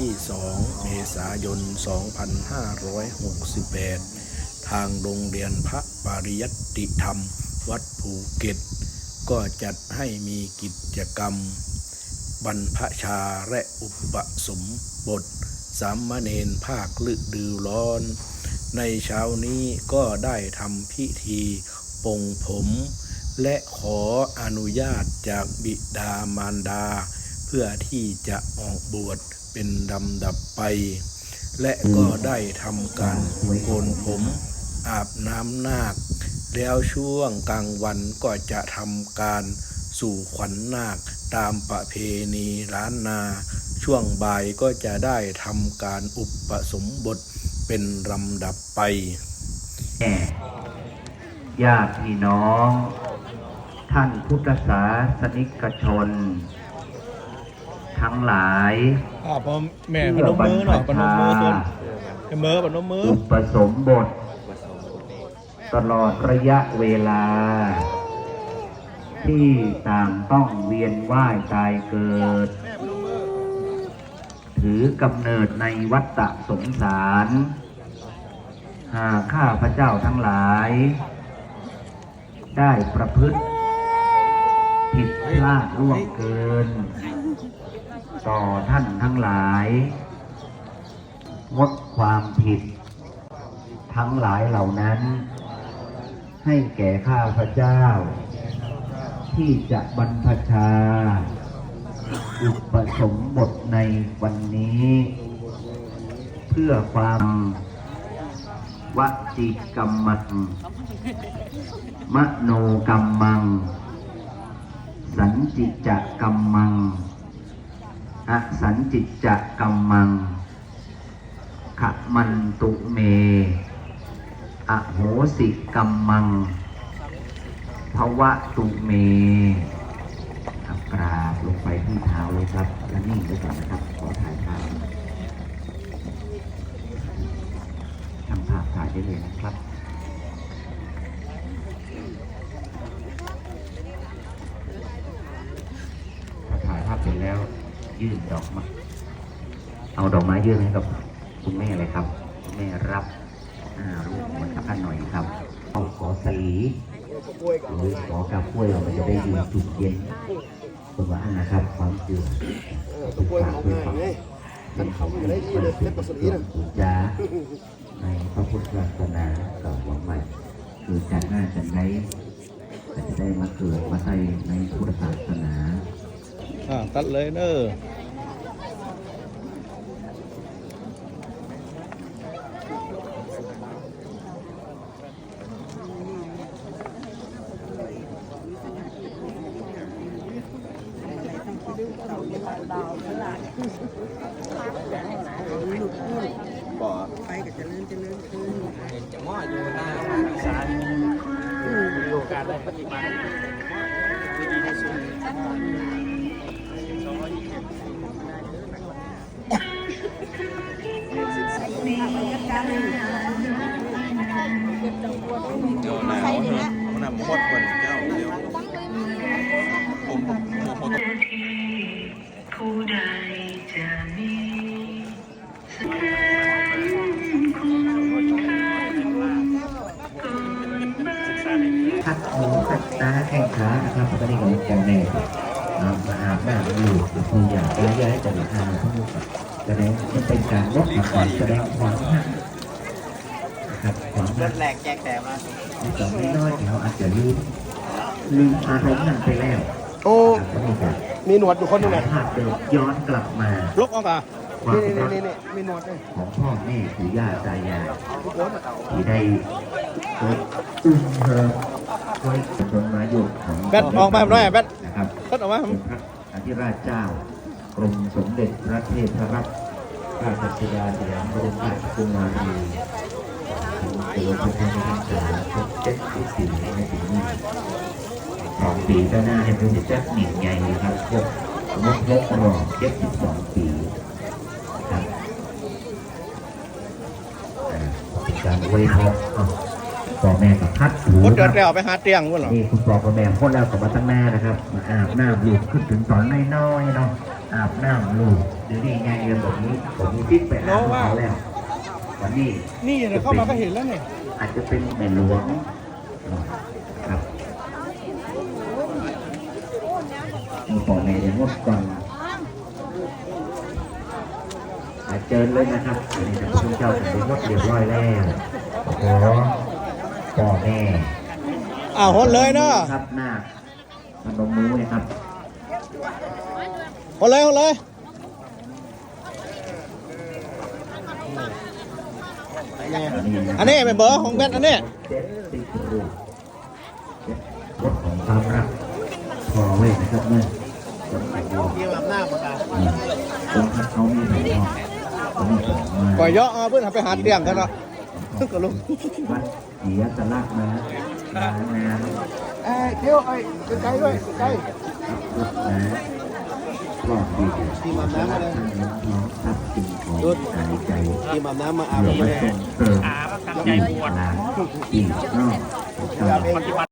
ที่ 2 เมษายน 2568 ทางโรงเรียนพระปริยัติธรรม วัดภูเก็ต ก็จัดให้มีกิจกรรม บรรพชาและอุปสมบทสามเณรภาคฤดูร้อน ในเช้านี้ก็ได้ทำพิธีปงผม และขออนุญาตจากบิดามารดา เพื่อที่จะออกบวช เป็นลำดับไป และก็ได้ทำการโกนผมอาบน้ำนาค แล้วช่วงกลางวันก็จะทำการสู่ขวัญนาคตามประเพณีล้านนา ช่วงบ่ายก็จะได้ทำการอุปสมบทเป็นลำดับไปแม่ญาติพี่น้อง ท่านพุทธศาสนิกชน ทั้งหลายอ่าพอแม่พนมมือหน่อยพนมมือคนให้มือพนมมืออุปสมบท ตลอดระยะเวลา ที่ต่างต้องเวียนว่ายตายเกิด ถือกำเนิดในวัฏฏะสงสาร หากข้าพระเจ้าทั้งหลาย ได้ประพฤติผิดพลาดล่วงเกิน ต่อท่านทั้งหลาย งดความผิด ทั้งหลายเหล่านั้น ให้แก่ข้าพระเจ้า ที่จะบรรพชา อุปสมบทในวันนี้ เพื่อความวจิกรรมัง มโนกรรมัง สันจิจกรรมัง อสันจิตจะกรรมังขมันตุเม อโหสิกรรมังภวะตุเมกราบลงไปที่เท้าเลยครับ และนิ่งไว้ก่อนนะครับ ขอถ่ายภาพทำภาพถ่ายได้เลยนะครับ ถ้าถ่ายภาพเสร็จแล้ว ยื่นดอกไม้เอาดอกไม้ยื่นให้กับคุณแม่เลยครับคุณแม่รับอ่ารูปมันสักหน่อยครับเอาขอสลีหรือขอกาบกล้วยเราจะได้ยืนจุดเย็นคุณว่านะครับความเชื่อทุกฝากด้วยครับเป็นเของที่เป็นสุจาในพระพุทธศาสนาต่อหวังใหม่คือการหน้าจะได้จะได้มาเกิดมาใส่ในพุทธศาสนา ตัดเลยเนอะ ไปก็จะเลื่อนจะเลื่อนขึ้น เ ตาแข้งขานะครับตอนนี้กำลังจะแน่เอามาอาบน้ำอยู่คืออยากจะย้ายจากทางทั้งหมดแสดงมันเป็นการลดความแสดงความหักนะครับความหักแหลกแจกแถมนะในตอนน้อยๆเราอาจจะลืมลืมอารมณ์นั้นไปแล้วโอ้ครับตอนนี้ก็มีหนวดอยู่คนหนึงไงภาพเดิมย้อนกลับมาลกออกอะความนี่รันี่กนี่นี่มีหนวดเลยของพ่อแม่ปู่ย่าตายายที่ได้เคยอุ้มเธอ ไว้จนมาอยู่ของแบทออกมาหน่อยแบทนะครับตัดออกมาเป็นพระอธิราชเจ้ากรมสมเด็จพระเทพรัตนราชสุดาสยามบรมราชกุมารีถึงตัวพระพุทธเจ้าครบเจ็ดสิบสี่ในปีนี้สองปีก็น่าจะเป็นเจ้าหนิ่งใหญ่ครับครบครบครบรอบเจ็ดสิบสองปีครับอ่าเป็นการอวยพรอ้าว พ่อแม่กับพัดหูพุดคเดิรันบแล้วไปหาเตียงพุ่นเหรอนี่คุณปอกับแม่พ่นแล้วกับมาตั้งหน้านะครับมาอาบน้ำลูกขึ้นถึงตอนน้อยๆเนาะอาบน้ำลูกเดี๋ยวนี้ไงเงินแบบนี้ผมมีพิษไปหาเขาแล้ววันนี้นี่เดี๋ยวเข้ามาก็เห็นแล้วเนี่ยอาจจะเป็นแม่หลวงครับมีพ่อแม่เดี๋ยวงดก่อนอาเจิญเลยนะครับอันนี้นะพระเจ้าถึงงดเรียบร้อยแล้วขอ พ่อแม่อ้าวหดเลยเนาะครับหน้าพนมมือนะครับหดเลยหดเลยอันนี้เป็นเบอร์ของแบทอันนี้เจ็ดสิบรูปเจ็ดรถของความรักพอไว้นะครับเนี่ยคนแต่งตัวเกี่ยวกับหน้าหมดอะคนทักเขามีแผนเขามีแผนมาก่อยเยอะเอาเพื่อนไปหาเตียงกันเนาะก็ลุกวัด เสียสลักมาลางานเอ้ยเที่ยวไอ้ใกล้ด้วยใกล้ขับรถนะรอบดีที่มาน้ำอะไรทั้งน้องน้องทรัพย์สินของกายใจทีมอาบน้ำมาอาบเพื่อน้ำมาเลยส่งเสริมที่หลานที่นอกของเรา